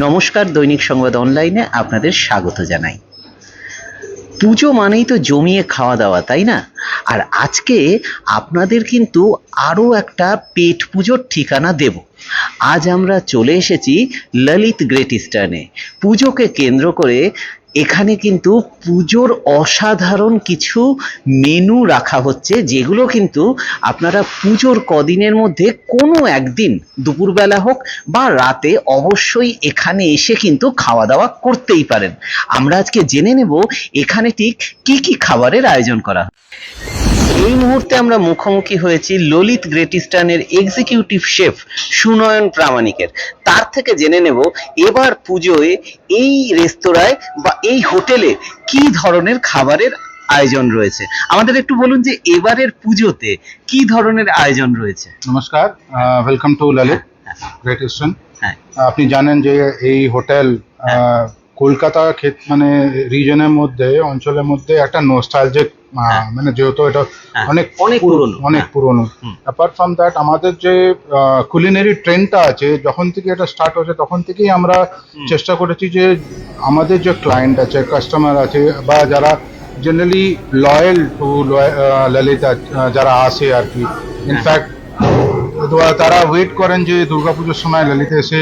নমস্কার দৈনিক সংবাদ অনলাইনে আপনাদের স্বাগত জানাই। পুজো মানেই তো জমিয়ে খাওয়া দাওয়া, তাই না? আর আজকে আপনাদের কিন্তু আরও একটা পেট পুজোর ঠিকানা দেব। আজ আমরা চলে এসেছি ললিত গ্রেট ইস্টার্নে। পুজোকে কেন্দ্র করে এখানে কিন্তু পুজোর অসাধারণ কিছু মেনু রাখা হচ্ছে, যেগুলো কিন্তু আপনারা পুজোর কদিনের মধ্যে কোনো একদিন দুপুরবেলা হোক বা রাতে অবশ্যই এখানে এসে কিন্তু খাওয়া দাওয়া করতেই পারেন আমরা আজকে জেনে নেব এখানে ঠিক কি কি খাবারের আয়োজন করা। এই মুহূর্তে আমরা মুখোমুখি হয়েছি ললিত গ্রেট ইস্টার্নের এক্সিকিউটিভ শেফ সুনয়ন প্রামাণিকের। তার থেকে জেনে নেব এবার পুজোয় এই রেস্তোরাঁয় বা এই হোটেলে কি ধরনের খাবারের আয়োজন রয়েছে। আমাদের একটু বলুন যে এবারের পুজোতে কি ধরনের আয়োজন রয়েছে। নমস্কার welcome to Lalit Great Eastern হ্যাঁ। আপনি জানেন যে এই হোটেল কলকাতা ক্ষেত মানে রিজনের মধ্যে অঞ্চলের মধ্যে একটা নোস্টালজিক হ্যাঁ। মানে যেহেতু এটা হ্যাঁ, অনেক অনেক পুরনো, অনেক হ্যাঁ। পুরনো। অ্যাপার্ট ফ্রম দ্যাট আমাদের যে কুলিনারি ট্রেন্ডটা আছে যখন থেকে এটা স্টার্ট হয়েছে তখন থেকেই আমরা চেষ্টা করেছি যে আমাদের যে ক্লায়েন্ট আছে কাস্টমার আছে বা যারা জেনারেলি লয়াল টু ললিতা যারা আসে আর কি। ইনফ্যাক্ট তারা ওয়েট করেন যে দুর্গাপুজোর সময় ললিতে এসে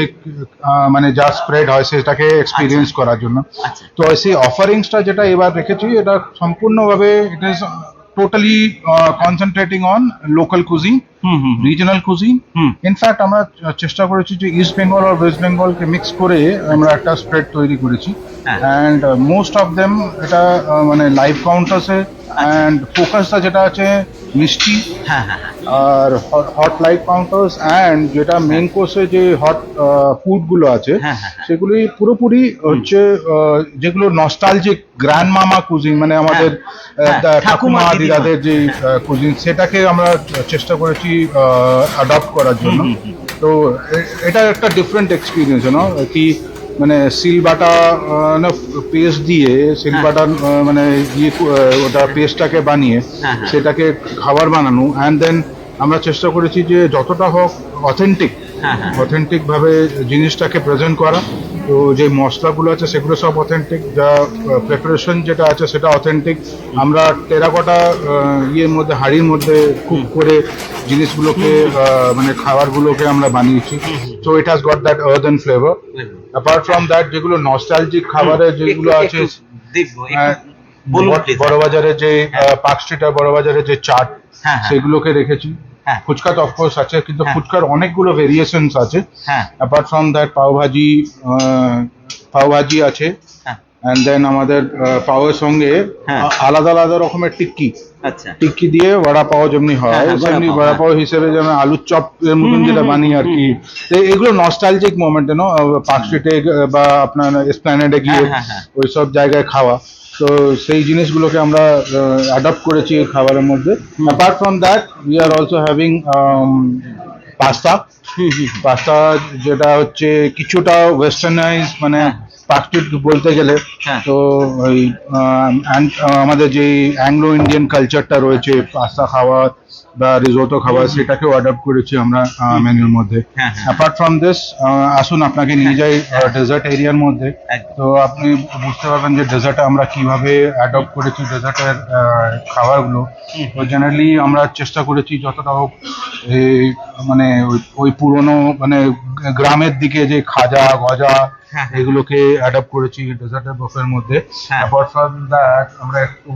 মানে যা স্প্রেড হয় সেটাকে এক্সপিরিয়েন্স করার জন্য। আচ্ছা। তো সেই অফারিংসটা যেটা এবার রেখেছি এটা সম্পূর্ণভাবে it is totally concentrating on local cuisine hmm regional cuisine hmm. In fact আমরা চেষ্টা করেছি যে ইস্ট বেঙ্গল আর ওয়েস্ট বেঙ্গলকে মিক্স করে আমরা একটা স্প্রেড তৈরি করেছি। অ্যান্ড মোস্ট অফ দেম এটা মানে লাইভ কাউন্টার্সে অ্যান্ড ফোকাসটা যেটা আছে মিষ্টি হ্যাঁ হ্যাঁ হ্যাঁ। আর হট লাইট কাউন্টার্স অ্যান্ড যেটা মেন কোর্সে যে হট ফুডগুলো আছে। সেগুলি পুরোপুরি হচ্ছে যেগুলো নস্টালজিক গ্র্যান্ড মামা কুজিন মানে আমাদের ঠাকুমা, দিদাদের যে কুজিন সেটাকে আমরা চেষ্টা করেছি অ্যাডপ্ট করার জন্য। তো এটা একটা ডিফারেন্ট এক্সপিরিয়েন্স না কি মানে সিল বাটা পেস্ট দিয়ে সিল হ্যাঁ। বাটা মানে ইয়ে ওটা পেস্টটাকে বানিয়ে হ্যাঁ, হ্যাঁ। সেটাকে খাবার বানানো অ্যান্ড দেন আমরা চেষ্টা করেছি যে যতটা হোক অথেন্টিক হ্যাঁ, হ্যাঁ। অথেন্টিক ভাবে জিনিসটাকে প্রেজেন্ট করা তো যে মশলাগুলো আছে সেগুলো সব অথেন্টিক যা প্রিপারেশন যেটা আছে সেটা অথেন্টিক আমরা টেরাকোটা ইয়ের মধ্যে হাড়ির মধ্যে কুক করে জিনিসগুলোকে মানে খাবারগুলোকে আমরা বানিয়েছি। তো it has got that earth and flavour apart from that যেগুলো নস্টালজিক খাবারের যেগুলো আছে হ্যাঁ, বড়-। বড়বাজারে যে পার্ক স্ট্রিট আর বড়বাজারে যে চাট হ্যাঁ, হ্যাঁ। সেগুলোকে রেখেছি। হ্যাঁ। ফুচকা তো অফকোর্স আছে কিন্তু হ্যাঁ। ফুচকার অনেকগুলো ভেরিয়েশনস আছে। হ্যাঁ। Apart from that pav bhaji pav bhaji আছে। অ্যান্ড দেন আমাদের পাওয়ের সঙ্গে হ্যাঁ। আলাদা আলাদা রকমের টিক্কি। আচ্ছা। টিক্কি দিয়ে বড়া পাও যেমনি হ্যাঁ, বড়া সেমনি পাও, বড়া। পাও হিসেবে যেমন আলুর চপ এর মতন যেটা বানিয়ে আর কি। তো এগুলো নস্টালজিক মোমেন্ট নো পার্ক স্ট্রিটে বা আপনার এসপ্ল্যানেডে গিয়ে ওই সব জায়গায় খাওয়া। তো সেই জিনিসগুলোকে আমরা অ্যাডাপ্ট করেছি খাবারের মধ্যে। Apart from that we are also having pasta pasta যেটা হচ্ছে কিছুটা ওয়েস্টার্নাইজ মানে পাস্টিট বলতে গেলে হ্যাঁ। তো ওই আমাদের যে অ্যাংলো ইন্ডিয়ান কালচারটা রয়েছে পাস্তা খাওয়া বা রিজোটো খাওয়া সেটাকেও অ্যাডাপ্ট করেছি আমরা মেনুর মধ্যে। হ্যাঁ, হ্যাঁ। অ্যাপার্ট ফ্রম দিস আসুন আপনাকে নিয়ে যাই ডেজার্ট এরিয়ার মধ্যে। তো আপনি বুঝতে পারবেন যে ডেজার্টে আমরা কীভাবে অ্যাডপ্ট করেছি ডেজার্টের খাবারগুলো। তো জেনারেলি আমরা চেষ্টা করেছি যতটা হোক এই মানে ওই পুরনো মানে গ্রামের দিকে যে খাজা গজা হ্যাঁ। এগুলোকে অ্যাডপ্ট করেছি ডেজার্টের বফের মধ্যে হ্যাঁ। অ্যাপার্ট ফ্রম দ্যাট আমরা একটু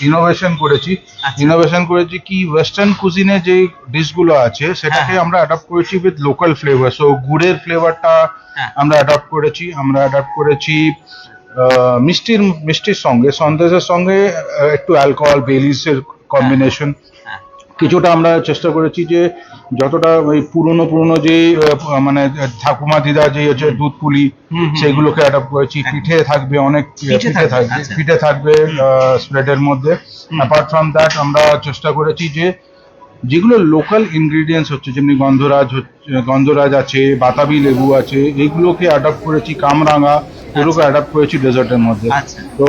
ইনোভেশন করেছি আচ্ছা। ইনোভেশন করেছি কি ওয়েস্টার্ন কুজিনে যে ডিশগুলো আছে সেটাকে হ্যাঁ। আমরা অ্যাডপ্ট করেছি উইথ লোকাল ফ্লেভার সো গুড়ের ফ্লেভারটা হ্যাঁ। আমরা অ্যাডপ্ট করেছি আমরা অ্যাডপ্ট করেছি মিষ্টির মিষ্টির সঙ্গে সন্দেশের সঙ্গে একটু অ্যালকোহল বেলিসের কম্বিনেশন হ্যাঁ কিছুটা আমরা চেষ্টা করেছি যে যতটা ওই পুরনো পুরনো যে মানে ঠাকুমা দিদা যে হচ্ছে দুধ পুলি সেগুলোকে অ্যাডাপ্ট করেছি। পিঠে থাকবে অনেক পিঠে থাকবে, আচ্ছা। পিঠে থাকবে স্প্রেডের মধ্যে। অ্যাপার্ট ফ্রম দ্যাট আমরা চেষ্টা করেছি যে যেগুলো লোকাল ইনগ্রিডিয়েন্টস হচ্ছে যেমনি গন্ধরাজ হচ্ছে গন্ধরাজ আছে বাতাবি লেবু আছে এইগুলোকে অ্যাডাপ্ট করেছি কামরাঙা এগুলোকে অ্যাডাপ্ট করেছি ডেজার্টের মধ্যে। আচ্ছা। তো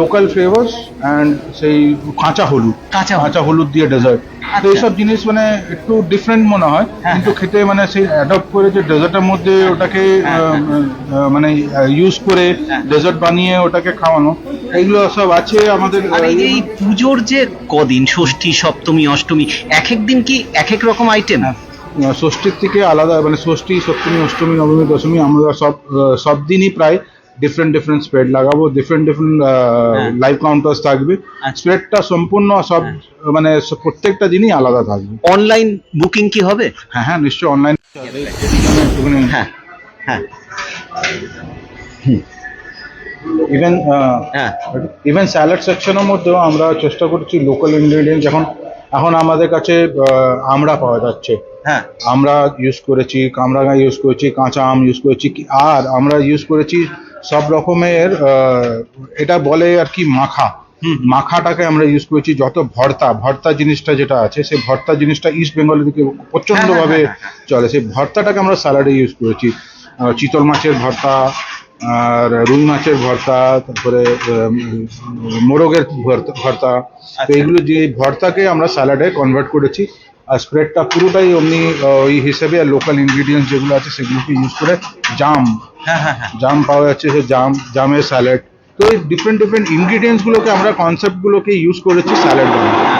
লোকাল ফ্লেভার্স অ্যান্ড সেই কাঁচা হলুদ। কাঁচা হলুদ। কাঁচা হলুদ দিয়ে ডেজার্ট তো এইসব জিনিস মানে একটু ডিফারেন্ট মনে হয়। হ্যাঁ, কিন্তু খেতে মানে সেই অ্যাডপ্ট করে যে ডেজার্টের মধ্যে ওটাকে হ্যাঁ, আহ, মানে ইউজ করে হ্যাঁ। ডেজার্ট বানিয়ে ওটাকে খাওয়ানো এইগুলো সব আছে আমাদের এই পুজোর যে কদিন ষষ্ঠী সপ্তমী অষ্টমী এক এক দিন কি এক এক রকম আইটেম ষষ্ঠীর থেকে আলাদা মানে ষষ্ঠী সপ্তমী অষ্টমী নবমী দশমী আমরা সব সব দিনই প্রায় ডিফারেন্ট ডিফারেন্ট স্প্রেড লাগাবো ডিফারেন্ট ডিফারেন্ট হ্যাঁ। লাইভ কাউন্টার্স থাকবে। আচ্ছা। স্প্রেডটা সম্পূর্ণ সব মানে প্রত্যেকটা দিনই আলাদা থাকবে। অনলাইন বুকিং কি হবে? হ্যাঁ হ্যাঁ নিশ্চয়ই অনলাইন হ্যাঁ হ্যাঁ। ইভেন হ্যাঁ। ইভেন স্যালাড সেকশনের মধ্যেও আমরা চেষ্টা করছি লোকাল ইনগ্রেডিয়েন্ট যখন এখন আমাদের কাছে আমড়া পাওয়া যাচ্ছে। হ্যাঁ। আমরা ইউজ করেছি কামরাঙা ইউজ করেছি কাঁচা আম ইউজ করেছি আর আমরা ইউজ করেছি সব রকমের এটা বলে আর কি মাখা। মাখাটাকে আমরা ইউজ করেছি যত ভর্তা ভর্তা জিনিসটা যেটা আছে সেই ভর্তা জিনিসটা ইস্ট বেঙ্গলের দিকে প্রচন্ডভাবে হ্যাঁ, হ্যাঁ, চলে। সেই ভর্তাটাকে আমরা স্যালাডে ইউজ করেছি। চিতল মাছের ভর্তা আর রুই মাছের ভর্তা তারপরে মোরগের ভর্তা ভর্তা। তো আচ্ছা। এইগুলো যে ভর্তাকে আমরা স্যালাডে কনভার্ট করেছি আর স্প্রেডটা পুরোটাই অমনি ওই হিসেবে আর লোকাল ইনগ্রিডিয়েন্টস যেগুলো আছে সেগুলোকে ইউজ করে জাম হ্যাঁ হ্যাঁ হ্যাঁ জাম পাওয়া যাচ্ছে সে জাম জামের স্যালাড তো এই ডিফারেন্ট ডিফারেন্ট ইনগ্রিডিয়েন্টসগুলোকে আমরা কনসেপ্টগুলোকে ইউজ করেছি স্যালাড বানাতে।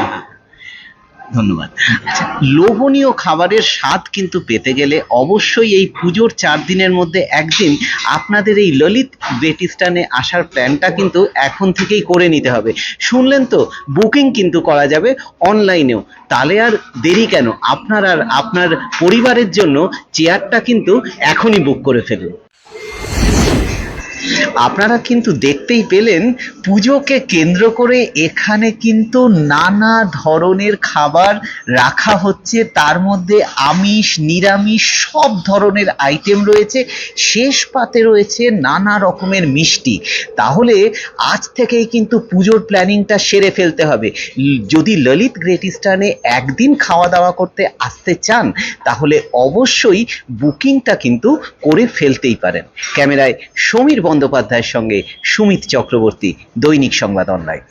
ধন্যবাদ। আচ্ছা লোভনীয় খাবারের স্বাদ কিন্তু পেতে গেলে অবশ্যই এই পুজোর চার দিনের মধ্যে একদিন আপনাদের এই ললিত বেটিস্টানে আসার প্ল্যানটা কিন্তু এখন থেকেই করে নিতে হবে। শুনলেন তো, বুকিং কিন্তু করা যাবে অনলাইনেও। তাহলে আর দেরি কেন? আপনার আর আপনার পরিবারের জন্য চেয়ারটা কিন্তু এখনই বুক করে ফেলুন। আপনারা কিন্তু দেখতেই পেলেন পুজোকে কেন্দ্র করে এখানে কিন্তু নানা ধরনের খাবার রাখা হচ্ছে। তার মধ্যে আমিষ, নিরামিষ সব ধরনের আইটেম রয়েছে। শেষ পাতে রয়েছে নানা রকমের মিষ্টি। তাহলে আজ থেকেই কিন্তু পুজোর প্ল্যানিংটা সেরে ফেলতে হবে। যদি ললিত গ্রেট ইস্টার্নে একদিন খাওয়া দাওয়া করতে আসতে চান, তাহলে অবশ্যই বুকিংটা কিন্তু করে ফেলতেই পারেন। ক্যামেরায় সমীর বন্দ্যোপাধ্যায়ের সঙ্গে সুমিত চক্রবর্তী দৈনিক সংবাদ অনলাইন।